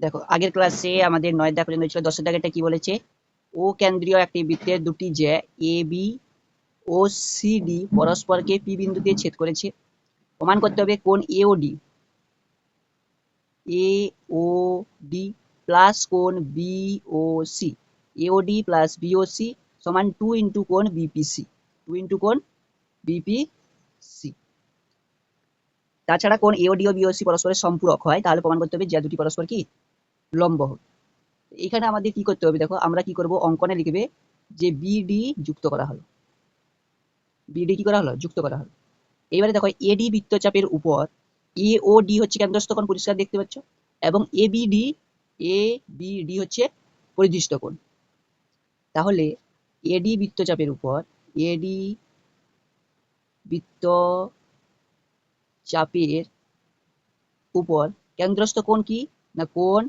দেখো, আগের ক্লাসে আমাদের নয় দাগ পর্যন্ত ছিল দশের দাগেরটা কি বলেছে? ও কেন্দ্রীয় একটি বৃত্তের দুটি জ্যা A B O C D পরস্পরকে পি বিন্দু দিয়ে ছেদ করেছে। প্রমাণ করতে হবে কোন A O D A O D plus কোন B O C A O D plus B O C সমান টু ইন্টু কোন বিপিসি টু ইন্টু কোন বিপিসি তাছাড়া কোন এওডি ও বিওসি পরস্পরের সম্পূরক হয়, তাহলে প্রমাণ করতে হবে যে দুটি পরস্পর কি? লম্ব হবে এখানে আমাদের কি করতে হবে দেখো, আমরা কি করব? অঙ্কনে লিখবে যে বিডি যুক্ত করা হলো। বিডি কি করা হলো? যুক্ত করা হলো। এবারে দেখো এডি বৃত্তচাপের উপর এ ও ডি হচ্ছে কেন্দ্রস্থ কোণ, পরিষ্কার দেখতে পাচ্ছ? এবং এ বিডি এ বিডি হচ্ছে পরিদৃষ্ট কোণ। তাহলে এডি বৃত্তচাপের উপর এডি বৃত্ত চাপের উপর কেন্দ্রস্থ কোণ কি? না কোণ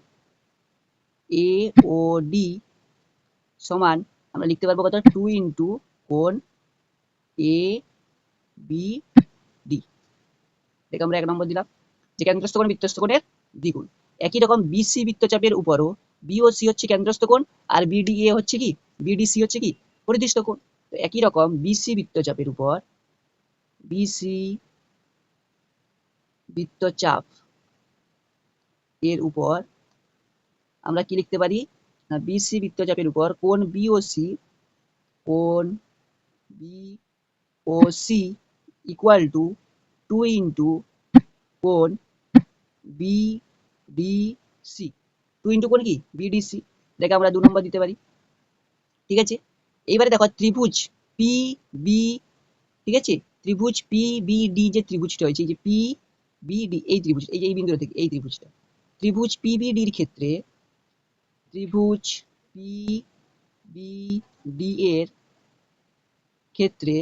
এ ও ডি সমান আমরা লিখতে পারব কত? টু ইন্টু কোণ এ বি ডি এটা আমরা এক নম্বর দিলাম। যে কেন্দ্রস্থ কোণ বৃত্তস্থ কোণের দ্বিগুণ। একই রকম বিসি বৃত্তচাপের উপরও বিওসি হচ্ছে কেন্দ্রস্থ কোণ, আর বিডিএ হচ্ছে কি? বিডিসি হচ্ছে কি? পরিদৃষ্ট কোণ। তো একই রকম বিসি বৃত্তচাপের উপর বিসি বৃত্তচাপ এর উপর আমরা কি লিখতে পারি? বিসি বৃত্তচাপের উপর কোন বিওসি কোন BOC equal to two into কোন বিডিসি টু ইন্টু কোন কি? বিডিসি দেখে আমরা দু নম্বর দিতে পারি। ঠিক আছে? এইবারে দেখো ত্রিভুজ পি বি ঠিক আছে? ত্রিভুজ পি বি ডি যে ত্রিভুজটা হয়েছে যে পি বিডি এই ত্রিভুজ, এই যে এই বিন্দু থেকে, এই ত্রিভুজটা। ত্রিভুজ পিবিডির ক্ষেত্রে ত্রিভুজ পি বি ডি এর ক্ষেত্রে,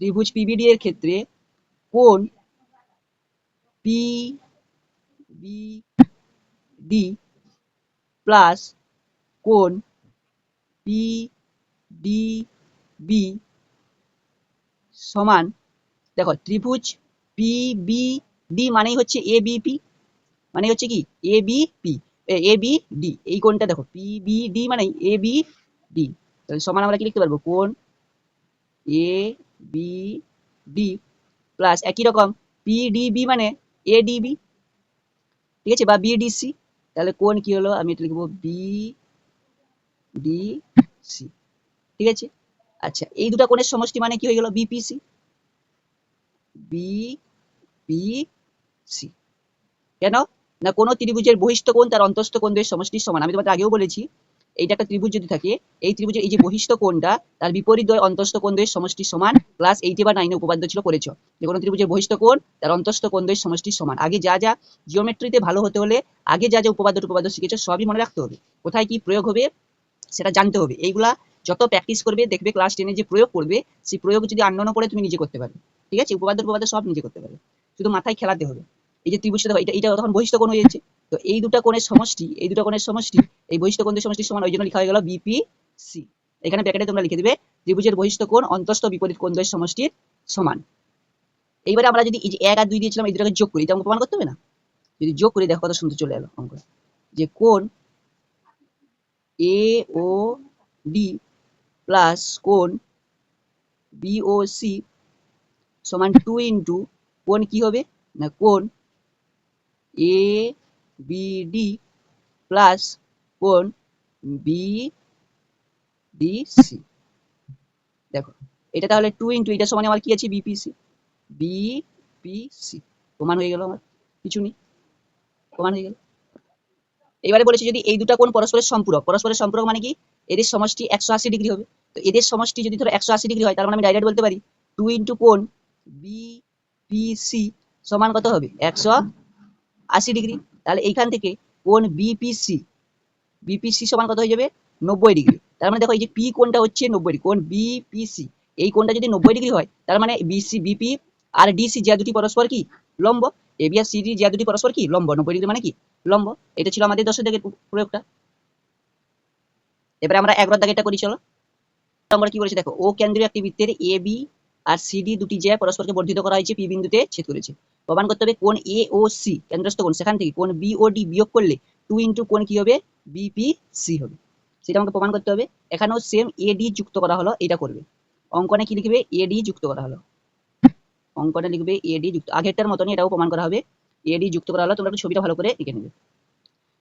ত্রিভুজ পিবিডি এর ক্ষেত্রে কোন পি বি ডি প্লাস কোন পি ডি বি সমান, দেখো ত্রিভুজ পি বি ডি মানেই হচ্ছে এ বি পি মানে হচ্ছে কি? A B P A B D এই কোণটা দেখো পি বি ডি মানে এ বি ডি তাহলে সমান আমরা কি লিখতে পারব? কোণ এ বি ডি প্লাস একই রকম। পি ডি বি মানে এ ডি বি ঠিক আছে? বা বি ডি সি তাহলে কোন কি হলো? আমি এটা লিখব বি ডি সি ঠিক আছে? আচ্ছা এই দুটো কোণের সমষ্টি মানে কি হয়ে গেল? বিপিসি সি কেন? না কোনো ত্রিভুজের বহিষ্ঠ কোণ তার অন্তস্থ কোণদের সমষ্টির সমান। আমি তোমাদের আগেও বলেছি, এইটা একটা ত্রিভুজ যদি থাকে, এই ত্রিভুজের এই যে বহিষ্ঠ কোণটা, তার বিপরীত দ্বয় অন্তস্থ কোণদের সমষ্টির সমান ক্লাস এইটে বা নাইনে উপপাদ্য ছিল করেছ। যে কোনো ত্রিভুজের বহিষ্ঠ কোণ, তার অন্তস্থ কোণদের সমষ্টির সমান। আগে যা যা জিওমেট্রিতে ভালো হতে হলে, আগে যা যা উপপাদ্য উপপাদ্য শিখেছো, সবই মনে রাখতে হবে। কোথায় কি প্রয়োগ হবে, সেটা জানতে হবে। এইগুলা যত প্র্যাকটিস করবে, দেখবে ক্লাস টেনে যে প্রয়োগ করবে, সেই প্রয়োগ যদি আন্ডন করে, তুমি নিজে করতে পারবে। ঠিক আছে? উপপাদ্য উপপাদ্য সব নিজে করতে পারবে। শুধু মাথায় খেলাতে হবে। এই যে ত্রিভুজটা দেখো, এটা এটা তখন বহিষ্ঠ কোণ হয়ে যাচ্ছে। তো এই দুটো কোণের সমষ্টি, এই দুটো কোণের সমষ্টি, এই বহিষ্ঠ কোণের সমষ্টির সমান, ওই জন্য লেখা হয়ে গেল বিপিসি এখানে ব্র্যাকেটে তোমরা লিখে দিবে, ত্রিভুজের বহিষ্ঠ কোণ, অন্তস্থ বিপরীত কোণদ্বয়ের সমষ্টির সমান। এইবারে আমরা যদি এই যে এক আর দুই দিয়েছিলাম, এই দুটাকে যোগ করি অঙ্ক প্রমাণ করতে হবে না? যদি যোগ করি, দেখো কত সুন্দর চলে এলো অঙ্ক যে কোণ এ ও ডি প্লাস কোণ বিওসি সমান টু ইন্টু কোণ কি হবে? না, কোণ এ বিডি প্লাস কোণ বি ডিসি দেখো, এটা তাহলে টু ইন্টু এটা সমান আমার কি আছে? বিপিসি বিপিসি প্রমাণ হয়ে গেল আমার? কিছু নেই। প্রমাণ হয়ে গেল। এবারে বলেছি যদি এই দুটো কোণ পরস্পরের সম্পূরক পরস্পরের সম্পূরক মানে কি? এদের সমষ্টি একশো আশি ডিগ্রি হবে। তো এদের সমষ্টি যদি ধরো একশো আশি ডিগ্রি হয়, তার মানে আমি ডাইরেক্ট বলতে পারি টু ইন্টু কোণ বিপিসি সমান কত হবে? একশো আশি ডিগ্রি, তাহলে এইখান থেকে কোন বিপিসি বিপিসি সমান কত হয়ে যাবে? নব্বই ডিগ্রি। তার মানে দেখো এই যে পি কোনটা হচ্ছে নব্বই ডিগ্রি, কোণ বিপিসি এই কোনটা যদি নব্বই ডিগ্রি হয়, তার মানে বিসি বিপি আর ডিসি যা দুটি পরস্পর কি? লম্ব। এ বি আর সিডি যা দুটি পরস্পর কি? লম্ব। নব্বই ডিগ্রি মানে কি? লম্ব। এটা ছিল আমাদের দশের দাগের প্রয়োগটা। এবারে আমরা এগারো দাগেরটা করি, চলো। আমরা কি বলেছি দেখো? ও কেন্দ্রীয় একটি বৃত্তের এ বি আর সিডি দুটি জ্যা পরস্পরকে বর্ধিত করা হয়েছে পি বিন্দুতে ছেদ করেছে। প্রমাণ করতে হবে কোন এ ও সি কেন্দ্রস্থ কোন, সেখান থেকে কোন বি ও ডি বিয়োগ করলে টু ইন্টু কোন কি হবে? বিপি সি হবে। সেটা আমাকে প্রমাণ করতে হবে। এখানেও সেম এডি যুক্ত করা হলো, এটা করবে। অঙ্কনে কি লিখবে? এডি যুক্ত করা হলো। অঙ্কনে লিখবে এডি যুক্ত। আগেরটার মতনই এটাও প্রমাণ করা হবে। এডি যুক্ত করা হলো, তোমরা একটু ছবিটা ভালো করে লিখে নেবে।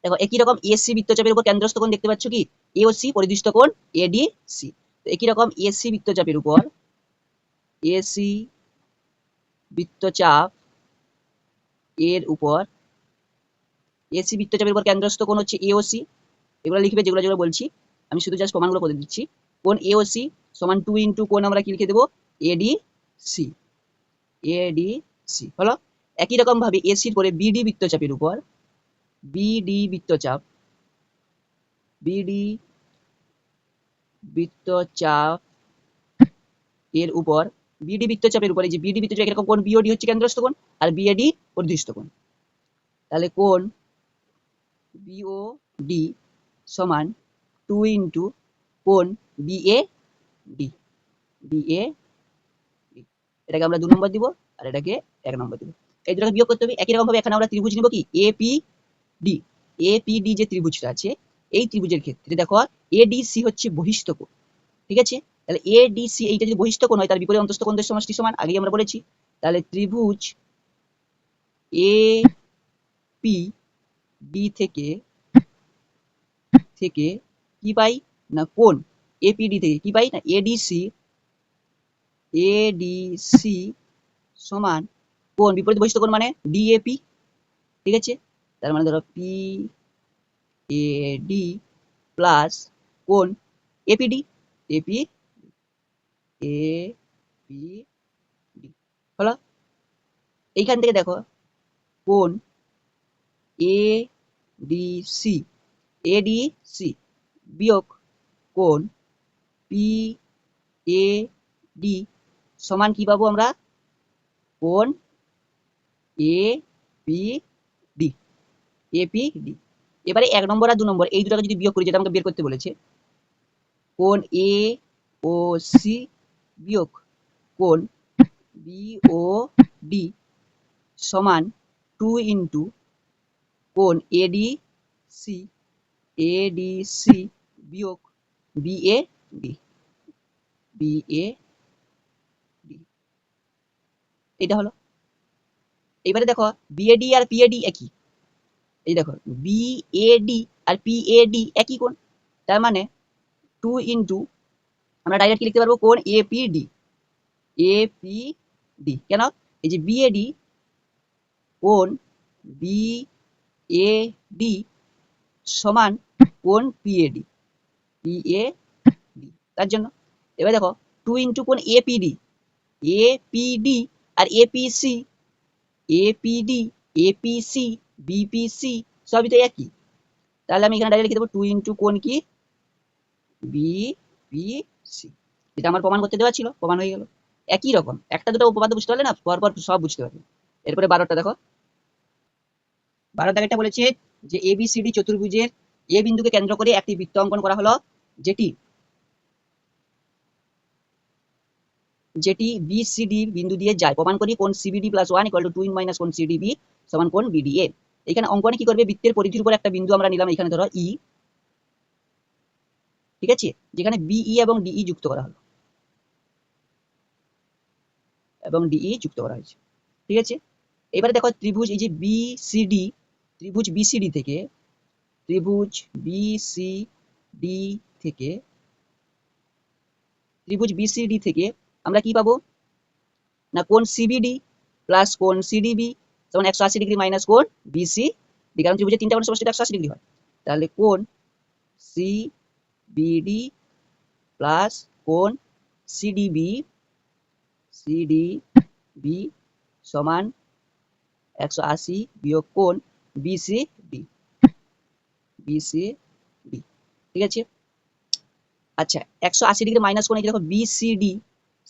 দেখো, একই রকম এসি বৃত্তচাপের উপর কেন্দ্রস্থ কোণ দেখতে পাচ্ছ কি? এ ও সি পরিদৃষ্ট কোণ এডি সি তো একই রকম এসি বৃত্তচাপের উপর এসি বৃত্তচাপ এর উপর এসি বৃত্তচাপের উপর কেন্দ্রস্থ কোণ হচ্ছে এওসি এগুলো লিখবে যেগুলো যেগুলো বলছি। আমি শুধু জাস্ট প্রমাণগুলো করে দিচ্ছি। কোন এওসি সমান টু ইন্টু কোন আমরা কি লিখে দেবো? এডি সি এডি সি হলো? একই রকম ভাবে এসির পরে বিডি বৃত্তচাপের উপর বিডি বৃত্তচাপ বিডি বৃত্তচাপ এর উপর বিডি বৃত্তচাপের উপরে, যে বিডি বৃত্তচাপ এরকম কোন বিওডি হচ্ছে কেন্দ্রস্থ কোণ আর বিএডি পরিদৃষ্ট কোণ। তাহলে কোণ বিও ডি সমান টু ইন্টু কোণ বিএ ডি বিএ এটাকে আমরা দু নম্বর দিব আর এটাকে এক নম্বর দিব। এই দুটাকে বিয়োগ করতে হবে। একই রকম ভাবে এখানে আমরা ত্রিভুজ নিব কি? A P D A P D যে ত্রিভুজটা আছে, এই ত্রিভুজের ক্ষেত্রে দেখো এডিসি হচ্ছে বহিষ্ঠ কোণ, ঠিক আছে? তাহলে এডিসি এইটা যদি বহিষ্ঠ কোণ হয়, তার বিপরীত অন্তস্থ কোণদের সমষ্টি সমান, আগেই আমরা বলেছি। তাহলে ত্রিভুজ এ পি ডি থেকে থেকে কি পাই? না কোন এপিডি থেকে কি পাই? না এডিসি এডিসি সমান কোন বিপরীত বৈশিষ্ট্য কোন মানে ডিএপি ঠিক আছে? তার মানে ধরো পি এ ডি প্লাস কোন APD AP A P D হলো, এইখান থেকে দেখো, কোন? এ ডি সি এডিসি বিয়োগ কোণ পি এ ডি সমান কি পাবো আমরা? কোণ A P D A P D এবারে এক নম্বর আর দু নম্বর, এই দুটাকে যদি বিয়োগ করি, যেটা আমাকে বের করতে বলেছে কোণ এ ও সি বিয়োগ কোণ বি ও ডি সমান টু ইন্টু কোণ এডি সি এডিসি বিয়োগ বিএ ডি বিএ ডি। এটা হলো। এবারে দেখো বিএডি আর পিএডি একই। এই দেখো বিএডি আর পিএডি একই কোণ। তার মানে টু ইন্টু আমরা ডাইরেক্ট লিখতে পারব কোণ এপিডি এপিডি কেন? এই যে বিএডি কোন বি এ ডি সমান কোন পিএডি পিএডি তার জন্য। এবার দেখো টু ইন্টু কোন এপিডি এপিডি আর এপিসি এপিডি এপিসি বিপিসি সবই তো একই। তাহলে আমি এখানে ডাইরেক্ট লিখে দেবো টু ইন্টু কোন কি? বিপিসি এটা আমার প্রমাণ করতে দেওয়া ছিল, প্রমাণ হয়ে গেল। একই রকম। একটা দুটো উপপাদ্য বুঝতে পারলে না, পরপর সব বুঝতে পারবে। এরপরে বারোটা দেখো। বারো দাগেরটা বলেছে যে এবিসিডি চতুর্ভুজের এ বিন্দুকে কেন্দ্র করে একটি বৃত্ত অঙ্কন করা হলো, যেটি যেটি বিসিডি বিন্দু দিয়ে যায়। প্রমাণ করি কোন CBD plus one equal to two in minus কোন সিডিবি সমান কোন বিডিএ এখানে অঙ্কনে কি করবে? বৃত্তের পরিধির উপর একটা বিন্দু আমরা নিলাম, এখানে ধরো ই ঠিক আছে? যেখানে বিই এবং ডিই যুক্ত করা হলো। এবং ডিই যুক্ত করা হয়েছে। ঠিক আছে? এবারে দেখো ত্রিভুজ, এই যে বিসিডি ত্রিভুজ বিসিডি থেকে, ত্রিভুজ বিসিডি থেকে, ত্রিভুজ বিসিডি থেকে আমরা কি পাবো? না কোন সিবিডি প্লাস কোন সিডিবি যেমন একশো আশি ডিগ্রি মাইনাস কোন বিসি ডি কারণ ত্রিভুজের তিনটা কোণ সমষ্টি একশো আশি ডিগ্রি হয়। তাহলে কোন সি বিডি প্লাস কোন সিডিবি সিডিবি সমান একশো আশি বিয়োগ কোন বিসি ডি বিসি ডি ঠিক আছে? আচ্ছা একশো আশি ডিগ্রি মাইনাস কোন দেখো বিসিডি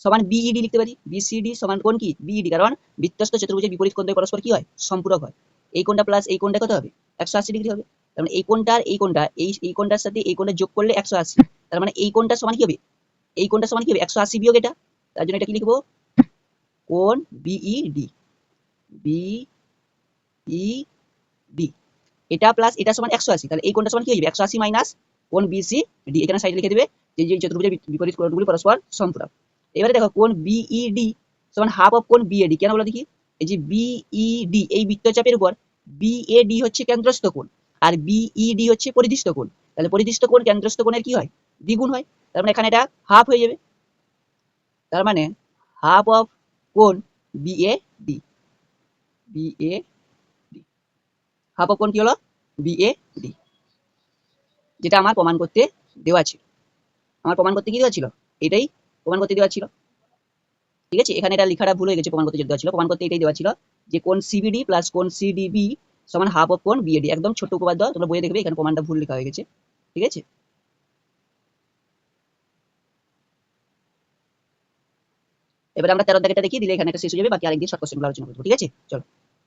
সমান বিইডি লিখতে পারি। বিসিডি সমান কোন কি? বিইডি কারণ বৃত্তস্থ চতুর্ভুজের বিপরীত কোণ পরস্পর কি হয়? সম্পূরক হয়। এই কোণটা প্লাস এই কোণটা কত হবে? একশো আশি ডিগ্রি হবে। তার মানে এই কোণটা আর এই কোণটা, এই এই কোণটার সাথে এই কোণটা যোগ করলে একশো আশি। তার মানে এই কোণটা সমান কি হবে? এই কোণটা সমান কি হবে? একশো আশি বিয়োগ এটা। তার জন্য এটা কি লিখব? কোণ বিইডি বি ই ডি এটা প্লাস এটা সমান একশো আশি। তাহলে এই কোণটা সমান কি হয়ে যাবে? একশো আশি মাইনাস কোণ বিসি ডি এখানে সাইডে লিখে দেবে যে যে চতুর্ভুজের বিপরীত কোণগুলি পরস্পর সম্পূরক এবারে দেখো, কোণ বিইডি সমান হাফ অফ কোণ বিএডি কেন বলো দেখি? এই যে বিইডি এই বৃত্তচাপের উপর বিএডি হচ্ছে কেন্দ্রস্থ কোণ। আর বিইডি হচ্ছে পরিধিস্থ কোণ। তাহলে পরিধিস্থ কোণ, কেন্দ্রস্থ কোণের কি হয়? দ্বিগুণ হয়। তার মানে এখানে এটা হাফ হয়ে যাবে। তার মানে হাফ অফ কোণ বিএডি বিএ হাফ অফ কোণ কি হলো? বিএডি যেটা আমার প্রমাণ করতে দেওয়া ছিল। আমার প্রমাণ করতে কি দেওয়া ছিল? এটাই প্রমাণ করতে দেওয়া ছিল। ঠিক আছে? এখানে এটা লেখাটা ভুল হয়ে গেছে, প্রমাণ করতে দেওয়া ছিল। প্রমাণ করতে এটাই দেওয়া ছিল যে কোন সিবিডি প্লাস কোন সিডিবি সমান হাফ অফ কোন বিএডি একদম ছোট উপপাদ্য, তোমরা বইয়ে দেখবে এখানে প্রমাণটা ভুল লেখা হয়ে গেছে, ঠিক আছে? এবার আমরা তেরো দাগেটা দেখি দিলে এখানে একটা শেষ হয়ে যাবে, বাকি আরেকদিন শর্ট কোশ্চেনগুলো আলোচনা করব, ঠিক আছে? চলো।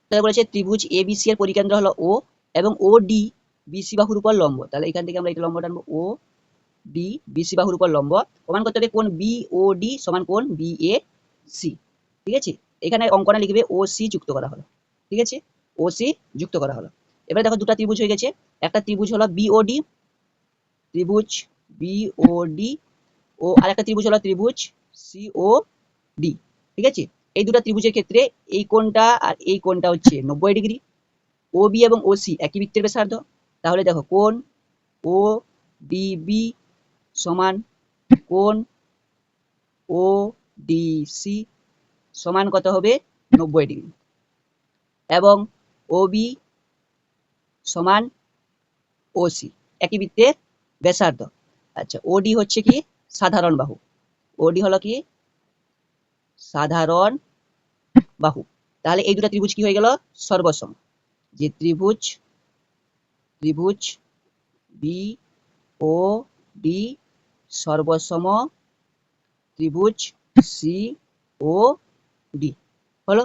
তাহলে বলেছে ত্রিভুজ এ বিসি এর পরিকেন্দ্র হলো ও এবং ও ডি বিসি বাহুর উপর লম্ব। তাহলে এখান থেকে আমরা এটা লম্ব টানবো ও ডি বিসি বাহুর উপর লম্ব। প্রমাণ করতে হবে কোন বি ও ডি সমান কোন বি এ সি ঠিক আছে? এখানে অঙ্কনে লিখবে ও সি যুক্ত করা হলো, ঠিক আছে? ও সি যুক্ত করা হলো। এবারে দেখো দুটো ত্রিভুজ হয়ে গেছে। একটা ত্রিভুজ হলো বিওডি ত্রিভুজ বিওডি ও আরেকটা ত্রিভুজ হলো ত্রিভুজ সিও ডি ঠিক আছে? এই দুটো ত্রিভুজের ক্ষেত্রে এই কোণটা আর এই কোণটা হচ্ছে নব্বই ডিগ্রি। ও বি এবং ও সি একই বৃত্তের ব্যাসার্ধ। তাহলে দেখো কোণ ও ডিবি সমান কোণ ও ডিসি সমান কত হবে? নব্বই ডিগ্রি। এবং ওবি সমান ওসি একই বৃত্তের ব্যাসার্ধ। আচ্ছা ওডি হচ্ছে কি? সাধারণ বাহু। ওডি হলো কি? সাধারণ বাহু। তাহলে এই দুটো ত্রিভুজ কি হয়ে গেল? সর্বসম। যে ত্রিভুজ ত্রিভুজ বি ও ডি সর্বসম ত্রিভুজ সি ও ডি হলো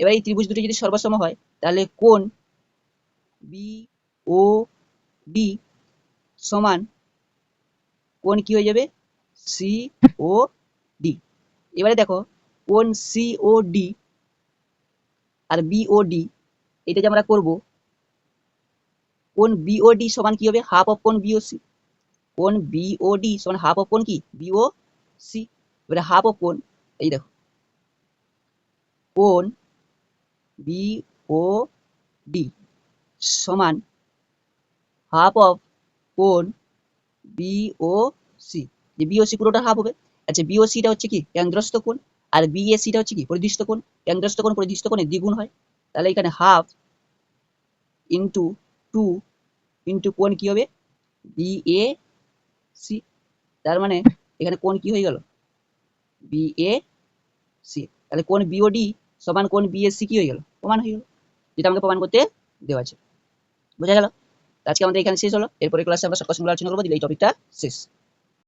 এবার এই ত্রিভুজ দুটি যদি সর্বসম হয়, তাহলে কোন বি ও ডি সমান কোন কি হয়ে যাবে? সি ও ডি এবারে দেখো কোন সি ও ডি আর বি ও ডি এটা যে আমরা করব। কোন বিওডি সমান কি হবে? হাফ অফ কোন বিওসি কোন বিওডি সমান হাফ অফ কোন কি? বিও সি এবারে হাফ অফ কোন এই দেখো। কোন বি ও ডি সমান হাফ অফ কোন বি ও সি যে বিওসি পুরোটা হাফ হবে। আচ্ছা বিওসিটা হচ্ছে কি? কেন্দ্রস্থ কোণ। আর বিএসিটা হচ্ছে কি? পরিদৃষ্ট কোণ। কেন্দ্রস্থ কোণ, পরিদৃষ্ট কোণে দ্বিগুণ হয়। তাহলে এখানে হাফ ইন্টু টু ইন্টু কোণ কি হবে? বি এ সি তার মানে এখানে কোণ কি হয়ে গেল? বি এ সি তাহলে কোণ বিওডি সমান কোণ বিএসসি কি হয়ে গেল? প্রমাণ হয়ে গেল যেটা আমাকে প্রমাণ করতে দেওয়া আছে। বোঝা গেল? আজকে আমাদের এখানে শেষ হলো। এরপরে ক্লাসে আমরা সকল আলোচনা করব। দিলে এই টপিকটা শেষ।